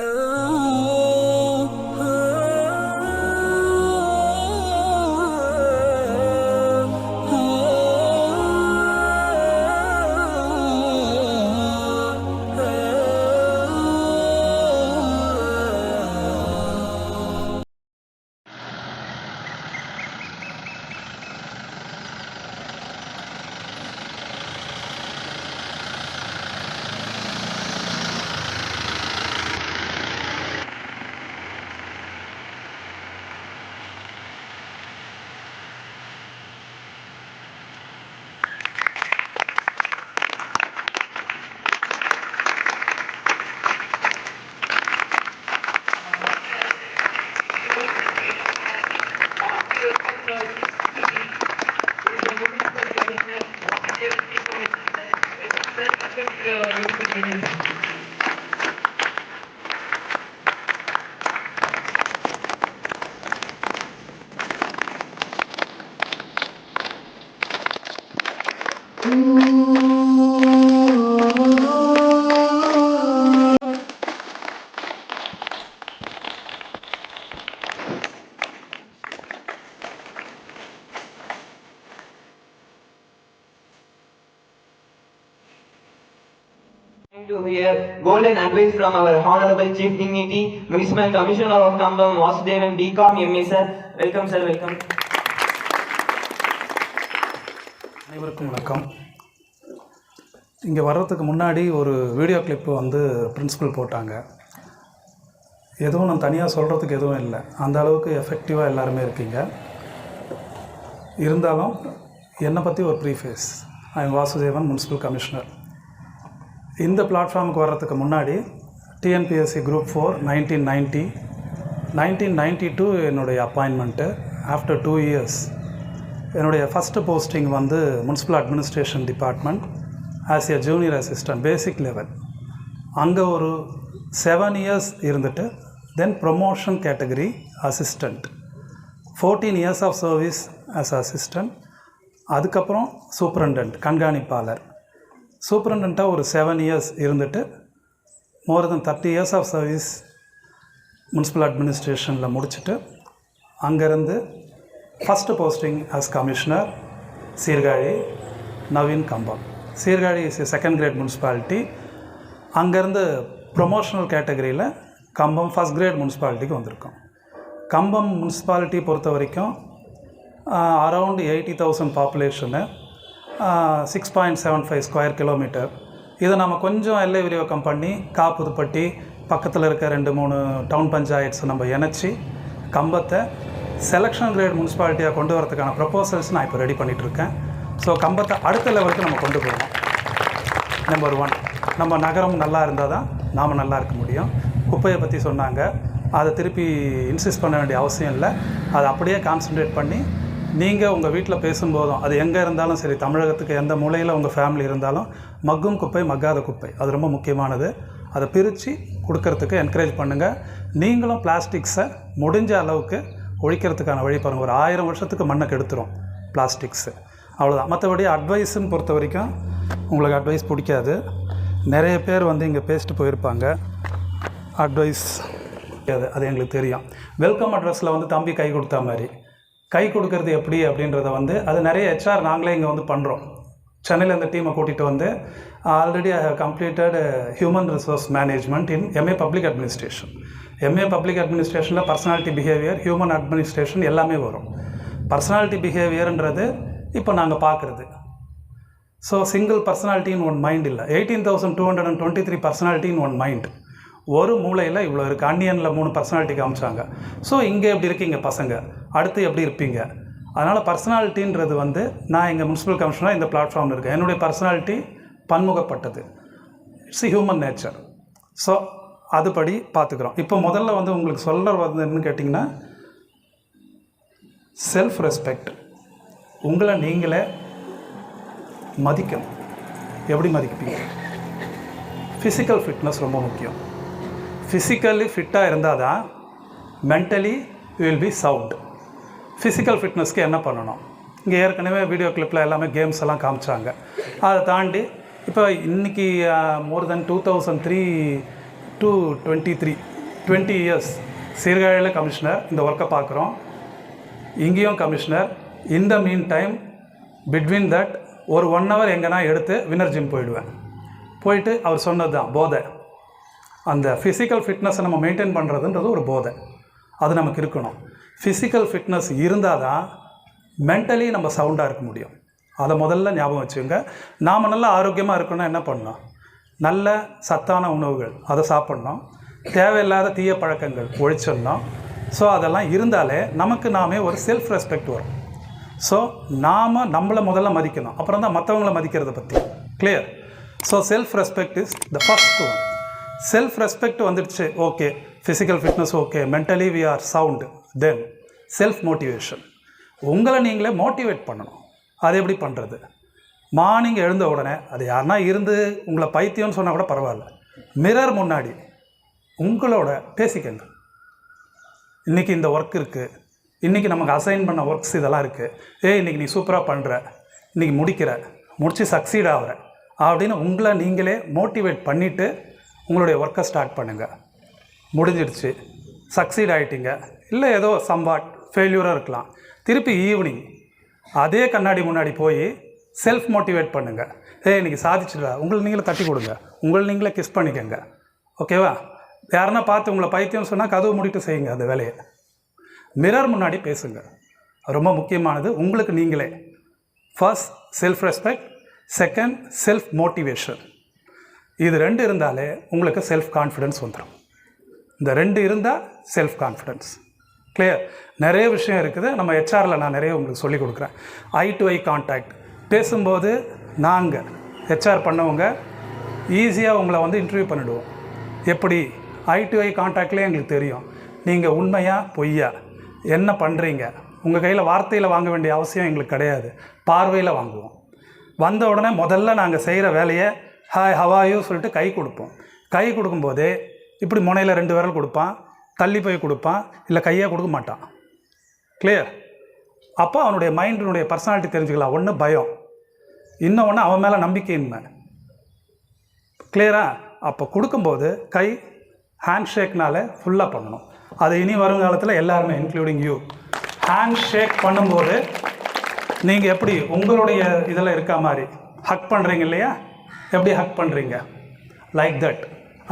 Oh. To hear golden advice from our Honorable Chief Dignity, Municipal Commissioner of Kambam, Vasudevan BCom MA sir. Welcome sir, welcome. அனைவருக்கும் வணக்கம். இங்கே வர்றதுக்கு முன்னாடி ஒரு video clip வந்து principal போட்டாங்க. எதுவும் நான் தனியாக சொல்கிறதுக்கு எதுவும் இல்லை. அந்த அளவுக்கு எஃபெக்டிவாக எல்லாருமே இருக்கீங்க. இருந்தாலும் என்னை பற்றி ஒரு preface I am Vasudevan municipal commissioner இந்த பிளாட்ஃபார்முக்கு வர்றதுக்கு முன்னாடி TNPSC group four nineteen ninety nineteen ninety two என்னுடைய அப்பாயின்மெண்ட்டு ஆஃப்டர் டூ இயர்ஸ் என்னுடைய ஃபஸ்ட்டு போஸ்டிங் வந்து municipal administration department as a junior assistant basic level அங்கே ஒரு செவன் இயர்ஸ் இருந்துட்டு then promotion category assistant fourteen years of service as assistant அதுக்கப்புறம் superintendent கண்காணிப்பாளர். சூப்பரண்டண்ட்டாக ஒரு செவன் இயர்ஸ் இருந்துட்டு more than thirty years of service municipal அட்மினிஸ்ட்ரேஷனில் முடிச்சுட்டு அங்கேருந்து first posting as commissioner Sirkazhi Naveen Cumbum Sirkazhi is second grade municipality அங்கேருந்து promotional கேட்டகரியில் Cumbum first great முனிசிபாலிட்டிக்கு வந்திருக்கோம். கம்பம் முனிசிபாலிட்டி பொறுத்த வரைக்கும் around eighty thousand population six point seven five square kilometre இதை நம்ம கொஞ்சம் எல்லை விரிவாக்கம் பண்ணி காப்புதுப்பட்டி பக்கத்தில் இருக்க ரெண்டு மூணு டவுன் பஞ்சாயத்து நம்ம இணைச்சி கம்பத்தை செலெக்ஷன் கிரேட் முனிசிபாலிட்டியாக கொண்டு வரதுக்கான ப்ரப்போசல்ஸ் நான் இப்போ ரெடி பண்ணிகிட்ருக்கேன் ஸோ கம்பத்தை அடுத்த லெவலுக்கு நம்ம கொண்டு போகணும். நம்பர் ஒன் நம்ம நகரம் நல்லா இருந்தால் தான் நாம் நல்லா இருக்க முடியும். குப்பையை பற்றி சொன்னாங்க. அதை திருப்பி இன்சிஸ்ட் பண்ண வேண்டிய அவசியம் இல்லை. அதை அப்படியே கான்சன்ட்ரேட் பண்ணி நீங்கள் உங்கள் வீட்டில் பேசும்போதும் அது எங்கே இருந்தாலும் சரி தமிழகத்துக்கு எந்த மூலையில் உங்கள் ஃபேமிலி இருந்தாலும் மக்கும் குப்பை மக்காத குப்பை. அது ரொம்ப முக்கியமானது. அதை பிரித்து கொடுக்கறதுக்கு என்கரேஜ் பண்ணுங்கள் நீங்களும் பிளாஸ்டிக்ஸை முடிஞ்ச அளவுக்கு ஒழிக்கிறதுக்கான வழி பாருங்கள் ஒரு ஆயிரம் வருஷத்துக்கு மண்ணை கெடுத்துரும் பிளாஸ்டிக்ஸு அவ்வளோதான் மற்றபடி அட்வைஸுன்னு பொறுத்த வரைக்கும் உங்களுக்கு அட்வைஸ் பிடிக்காது. நிறைய பேர் வந்து இங்கே பேசிட்டு போயிருப்பாங்க. அட்வைஸ் அது அது எங்களுக்கு தெரியும். வெல்கம் அட்ரஸில் வந்து தம்பி கை கொடுத்தா மாதிரி. கை கொடுக்கறது எப்படி அப்படின்றத வந்து அது நிறைய ஹெச்ஆர் நாங்களே இங்கே வந்து பண்ணுறோம் சென்னையில் இந்த டீமை கூட்டிகிட்டு வந்து already I have completed human resource management in MA public administration MA public அட்மினிஸ்ட்ரேஷனில் personality behaviour human administration எல்லாமே வரும். பர்சனாலிட்டி பிஹேவியர்ன்றது இப்போ நாங்கள் பார்க்குறது so single personality in one mind இல்லை. Eighteen thousand two hundred and twenty three personality in one mind ஒரு மூலையில் இவ்வளோ இருக்குது அன்னியனில் மூணு பர்சனாலிட்டி காமிச்சாங்க. ஸோ இங்கே எப்படி இருக்கீங்க பசங்க? அடுத்து எப்படி இருப்பீங்க? அதனால் பர்சனாலிட்டின்றது வந்து நான் எங்கள் முனிசிபல் கமிஷனாக இந்த பிளாட்ஃபார்மில் இருக்கேன். என்னுடைய பர்சனாலிட்டி பன்முகப்பட்டது. இட்ஸ் ஹியூமன் நேச்சர் ஸோ அதுபடி பார்த்துக்குறோம். இப்போ முதல்ல வந்து உங்களுக்கு சொல்கிற வந்து என்னன்னு கேட்டிங்கன்னா செல்ஃப் ரெஸ்பெக்ட் உங்களை நீங்களே மதிக்கணும். எப்படி மதிப்பீங்க? ஃபிசிக்கல் ஃபிட்னஸ் ரொம்ப முக்கியம். ஃபிசிக்கலி ஃபிட்டாக இருந்தால் தான் mentally will be sound physical ஃபிட்னஸ்க்கு என்ன பண்ணணும்? இங்கே ஏற்கனவே வீடியோ கிளிப்பில் எல்லாமே கேம்ஸ் எல்லாம் காமிச்சாங்க. அதை தாண்டி இப்போ இன்றைக்கி more than two thousand three to twenty three twenty years சீர்காழியில் கமிஷனர் இந்த ஒர்க்கை பார்க்குறோம். இங்கேயும் கமிஷனர் இந்த மீன் டைம் பிட்வீன் தட் ஒரு ஒன் ஹவர் எங்கன்னா எடுத்து வின்னர் ஜிம் போயிடுவேன். போயிட்டு அவர் சொன்னது தான் போதை. அந்த ஃபிசிக்கல் ஃபிட்னஸை நம்ம மெயின்டைன் பண்ணுறதுன்றது ஒரு போதை. அது நமக்கு இருக்கணும். ஃபிசிக்கல் ஃபிட்னஸ் இருந்தால் தான் மென்டலி நம்ம சவுண்டாக இருக்க முடியும். அதை முதல்ல ஞாபகம் வச்சுக்கோங்க. நாம் நல்லா ஆரோக்கியமாக இருக்கணும்னா என்ன பண்ணணும்? நல்ல சத்தான உணவுகள். அதை சாப்பிட்ணும். தேவையில்லாத தீய பழக்கங்கள் ஒழிச்சிடணும். ஸோ அதெல்லாம் இருந்தாலே நமக்கு நாமே ஒரு செல்ஃப் ரெஸ்பெக்ட் வரும். ஸோ நாம் நம்மளை முதல்ல மதிக்கணும். அப்புறம் தான் மற்றவங்கள மதிக்கிறத பற்றி clear so self respect is the first one self respect வந்துடுச்சு. Okay physical fitness okay mentally we are sound then self motivation உங்களை நீங்களே மோட்டிவேட் பண்ணணும். அது எப்படி பண்ணுறது மார்னிங் எழுந்த உடனே அது யாருன்னா இருந்து உங்களை பைத்தியம்னு சொன்னால் கூட பரவாயில்ல. மிரர் முன்னாடி உங்களோட பேசிக்கங்க. இன்றைக்கி இந்த ஒர்க் இருக்குது இன்றைக்கி நமக்கு அசைன் பண்ண ஒர்க்ஸ் இதெல்லாம் இருக்குது ஏ இன்றைக்கி நீ சூப்பராக பண்ணுற இன்றைக்கி முடிக்கிற. முடித்து சக்சீட் ஆகிற. அப்படின்னு உங்களை நீங்களே மோட்டிவேட் பண்ணிவிட்டு உங்களுடைய ஒர்க்கை ஸ்டார்ட் பண்ணுங்கள் முடிஞ்சிடுச்சு. சக்சீட் ஆகிட்டீங்க இல்லை ஏதோ சம்பாட் ஃபெயில்யூராக இருக்கலாம். திருப்பி ஈவினிங் அதே கண்ணாடி முன்னாடி போய் செல்ஃப் மோட்டிவேட் பண்ணுங்கள் ஏ இன்றைக்கி சாதிச்சிடல உங்களை நீங்களே தட்டி கொடுங்க. உங்களை நீங்களே கிஸ் பண்ணிக்கோங்க. ஓகேவா யாருன்னா பார்த்து உங்களை பைத்தியம் சொன்னால் கதவு மூடிட்டு செய்யுங்க அந்த வேலையை. மிரர் முன்னாடி பேசுங்க. ரொம்ப முக்கியமானது உங்களுக்கு நீங்களே. First self respect second self motivation இது ரெண்டு இருந்தாலே உங்களுக்கு செல்ஃப் கான்ஃபிடென்ஸ் வந்துடும் இந்த ரெண்டு இருந்தால் செல்ஃப் கான்ஃபிடென்ஸ் கிளியர் நிறைய விஷயம் இருக்குது. நம்ம ஹெச்ஆரில் நான் நிறைய உங்களுக்கு சொல்லிக் கொடுக்குறேன். ஐ டு ஐ கான்டாக்ட் பேசும்போது நாங்கள் ஹெச்ஆர் பண்ணவங்க ஈஸியாக உங்களை வந்து இன்டர்வியூ பண்ணிடுவோம். எப்படி? ஐ டு ஐ கான்டாக்ட்லேயே எங்களுக்கு தெரியும். நீங்கள் உண்மையாக பொய்யா என்ன பண்ணுறீங்க உங்கள் கையில் வார்த்தையில் வாங்க வேண்டிய அவசியம் எங்களுக்கு கிடையாது. பார்வையில் வாங்குவோம். வந்த உடனே முதல்ல நாங்கள் செய்கிற வேலையை ஹாய் ஹவாயோ சொல்லிட்டு கை கொடுப்போம். கை கொடுக்கும்போதே இப்படி முனையில் ரெண்டு விரல் கொடுப்பான் தள்ளி போய் கொடுப்பான் இல்லை கையாக கொடுக்க மாட்டான். கிளியர் அப்போ அவனுடைய மைண்டினுடைய பர்சனாலிட்டி தெரிஞ்சுக்கலாம். ஒன்று பயம். இன்னொன்று அவன் மேலே நம்பிக்கையின்மை கிளியரா அப்போ கொடுக்கும்போது கை ஹேண்ட் ஷேக்னால் ஃபுல்லாக பண்ணணும். அது இனி வருங்காலத்தில் எல்லாருமே இன்க்ளூடிங் யூ ஹேண்ட் ஷேக் பண்ணும்போது நீங்கள் எப்படி உங்களுடைய இதில் இருக்க மாதிரி ஹக் பண்ணுறீங்க இல்லையா? எப்படி ஹக் பண்ணுறீங்க லைக் தட்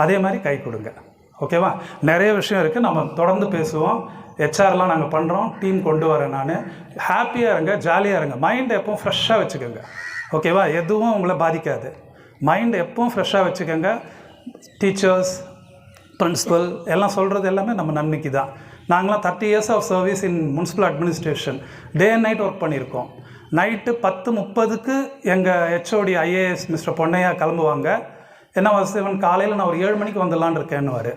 அதே மாதிரி கை கொடுங்க. ஓகேவா நிறைய விஷயம் இருக்குது நம்ம தொடர்ந்து பேசுவோம். ஹெச்ஆர்லாம் நாங்கள் பண்ணுறோம் டீம் கொண்டு வரேன் நான். ஹாப்பியாக இருங்க ஜாலியாக இருங்க. மைண்டை எப்போ ஃப்ரெஷ்ஷாக வச்சுக்கோங்க. ஓகேவா? எதுவும் உங்களை பாதிக்காது. மைண்ட் எப்பவும் ஃப்ரெஷ்ஷாக வச்சுக்கோங்க. டீச்சர்ஸ் பிரின்சிபல் எல்லாம் சொல்கிறது எல்லாமே நம்ம நன்மைக்கு தான். நாங்களாம் thirty years of service in municipal administration day and night work பண்ணியிருக்கோம். நைட்டு பத்து முப்பதுக்கு எங்கள் ஹெச்ஓடி ஐஏஎஸ் மிஸ்டர் பொன்னையா கிளம்புவாங்க. என்ன வசவன் காலையில் நான் ஒரு ஏழு மணிக்கு வந்துடலான் இருக்கேன்னுவார்.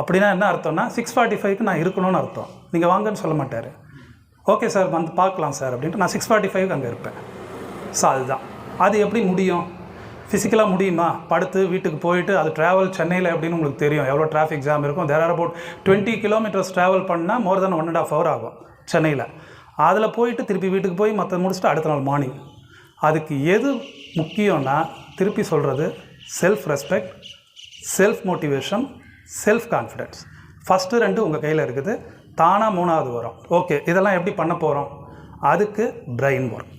அப்படின்னா என்ன அர்த்தம்னா சிக்ஸ் ஃபார்ட்டி ஃபைவ்க்கு நான் இருக்கணும்னு அர்த்தம். நீங்கள் வாங்கன்னு சொல்ல மாட்டார். ஓகே சார் வந்து பார்க்கலாம் சார் அப்படின்ட்டு நான் சிக்ஸ் ஃபார்ட்டி ஃபைவ்க்கு அங்கே இருப்பேன். ஸோ அதுதான். அது எப்படி முடியும்? ஃபிசிக்கலாக முடியுமா? படுத்து வீட்டுக்கு போயிட்டு அது ட்ராவல் சென்னையில் எப்படின்னு உங்களுக்கு தெரியும். எவ்வளோ டிராஃபிக் ஜாம் இருக்கும். There are about twenty kilometres travel பண்ணால் more than one and half hour ஆகும் சென்னையில். அதில் போயிட்டு திருப்பி வீட்டுக்கு போய் மற்ற முடிச்சுட்டு அடுத்த நாள் மார்னிங் அதுக்கு எது முக்கியம்னா திருப்பி சொல்கிறது self respect self motivation self confidence first ரெண்டு உங்கள் கையில் இருக்குது. தானாக மூணாவது வரும். ஓகே இதெல்லாம் எப்படி பண்ண போகிறோம் அதுக்கு brain work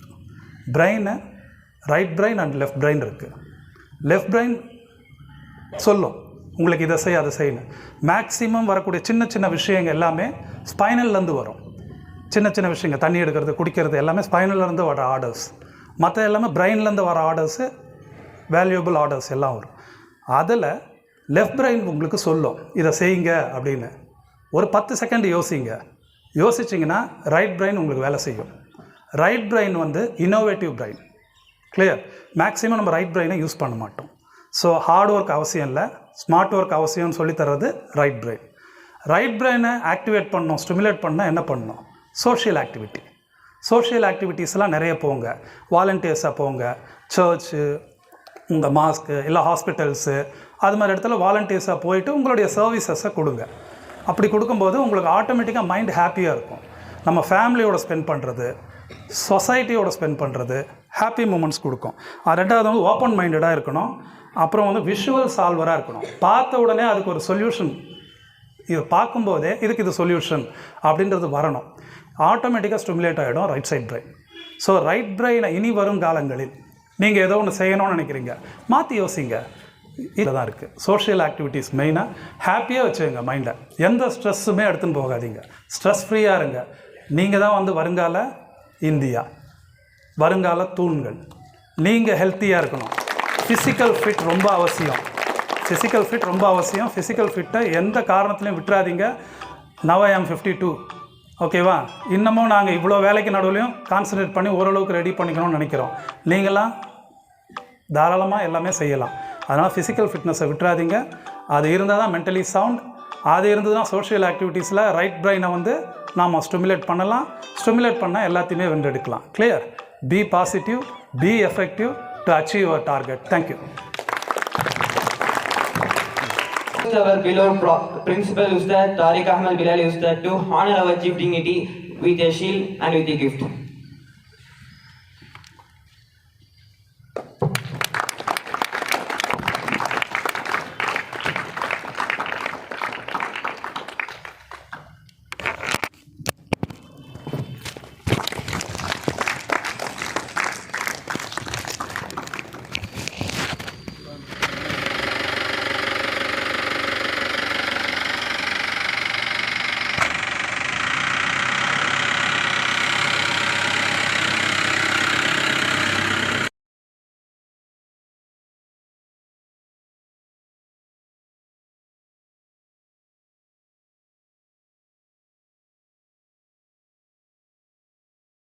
பிரெயினை right brain and left brain இருக்குது லெஃப்ட் பிரெயின் சொல்லும். உங்களுக்கு இதை செய் அதை செய்யணும் மேக்ஸிமம் வரக்கூடிய சின்ன சின்ன விஷயங்கள் எல்லாமே ஸ்பைனல்லேருந்து வரும். சின்ன சின்ன விஷயங்கள் தண்ணி எடுக்கிறது குடிக்கிறது எல்லாமே ஸ்பைனல்லேருந்து வர ஆர்டர்ஸ் மற்ற எல்லாமே பிரெயின்லேருந்து வர ஆர்டர்ஸு வேல்யூபிள் ஆர்டர்ஸ் எல்லாம் வரும். அதில் லெஃப்ட் பிரெயின் உங்களுக்கு சொல்லும் இதை செய்யுங்க அப்படின்னு. ஒரு பத்து செகண்ட் யோசிங்க. யோசிச்சிங்கன்னா ரைட் பிரெயின் உங்களுக்கு வேலை செய்யும். ரைட் பிரெயின் வந்து இன்னோவேட்டிவ் பிரெயின் கிளியர் மேக்ஸிமம் நம்ம ரைட் பிரெயினை யூஸ் பண்ண மாட்டோம். ஸோ ஹார்ட் ஒர்க் அவசியம் இல்லை. ஸ்மார்ட் ஒர்க் அவசியம்னு சொல்லி தர்றது ரைட் பிரெயின் ரைட் பிரெயினை ஆக்டிவேட் பண்ணோம் ஸ்டிமுலேட் பண்ணால் என்ன பண்ணணும் சோஷியல் ஆக்டிவிட்டி சோஷியல் ஆக்டிவிட்டீஸ்லாம் நிறைய போங்க. வாலண்டியர்ஸாக போங்க. சர்ச்சு உங்கள் மாஸ்க்கு இல்லை ஹாஸ்பிட்டல்ஸு அது மாதிரி இடத்துல வாலண்டியர்ஸாக போயிட்டு உங்களுடைய சர்வீசஸை கொடுங்க. அப்படி கொடுக்கும்போது உங்களுக்கு ஆட்டோமேட்டிக்காக மைண்ட் ஹாப்பியாக இருக்கும். நம்ம ஃபேமிலியோட ஸ்பெண்ட் பண்ணுறது சொசைட்டியோட ஸ்பெண்ட் பண்ணுறது ஹாப்பி மூமெண்ட்ஸ் கொடுக்கும். அது ரெண்டாவது வந்து ஓப்பன் மைண்டடாக இருக்கணும். அப்புறம் வந்து விஷுவல் சால்வராக இருக்கணும். பார்த்த உடனே அதுக்கு ஒரு சொல்யூஷன் இதை பார்க்கும்போதே இதுக்கு இது சொல்யூஷன் அப்படின்றது வரணும். ஆட்டோமேட்டிக்காக ஸ்டிமுலேட் ஆகிடும் right side brain so right பிரெயினை இனி வரும் காலங்களில் நீங்கள் ஏதோ ஒன்று செய்யணும்னு நினைக்கிறீங்க. மாற்றி யோசிங்க. இதில் தான் இருக்குது சோஷியல் ஆக்டிவிட்டீஸ் மெயினாக ஹாப்பியாக வச்சுக்கோங்க மைண்டை எந்த ஸ்ட்ரெஸ்ஸுமே எடுத்துன்னு போகாதீங்க. ஸ்ட்ரெஸ் ஃப்ரீயாக இருங்க. நீங்கள் தான் வந்து வருங்கால இந்தியா. வருங்கால தூண்கள். நீங்கள் ஹெல்த்தியாக இருக்கணும். ஃபிசிக்கல் ஃபிட் ரொம்ப அவசியம். ஃபிசிக்கல் ஃபிட் ரொம்ப அவசியம். ஃபிசிக்கல் ஃபிட்டை எந்த காரணத்துலையும் விட்டுறாதீங்க. நவ ஐ ஃபிஃப்டி டூ ஓகேவா இன்னமும் நாங்கள் இவ்வளோ வேலைக்கு நடுவுலையும் கான்சன்ட்ரேட் பண்ணி ஓரளவுக்கு ரெடி பண்ணிக்கணும்னு நினைக்கிறோம். நீங்களாம் தாராளமாக எல்லாமே செய்யலாம். அதனால் ஃபிசிக்கல் ஃபிட்னஸை விட்டுறாதீங்க. அது இருந்தால் தான் மென்டலி சவுண்ட் அது இருந்து தான் சோஷியல் ஆக்டிவிட்டீஸில் ரைட் பிரெயினை வந்து நாம் ஸ்டிமுலேட் பண்ணலாம் ஸ்டிமுலேட் பண்ணால் எல்லாத்தையுமே வென்றெடுக்கலாம் clear be positive be effective to achieve our target thank you Our beloved pro- principal Ustad Tariq Ahmed Bilal Ustad to honor our chief dignity with a shield and with a gift.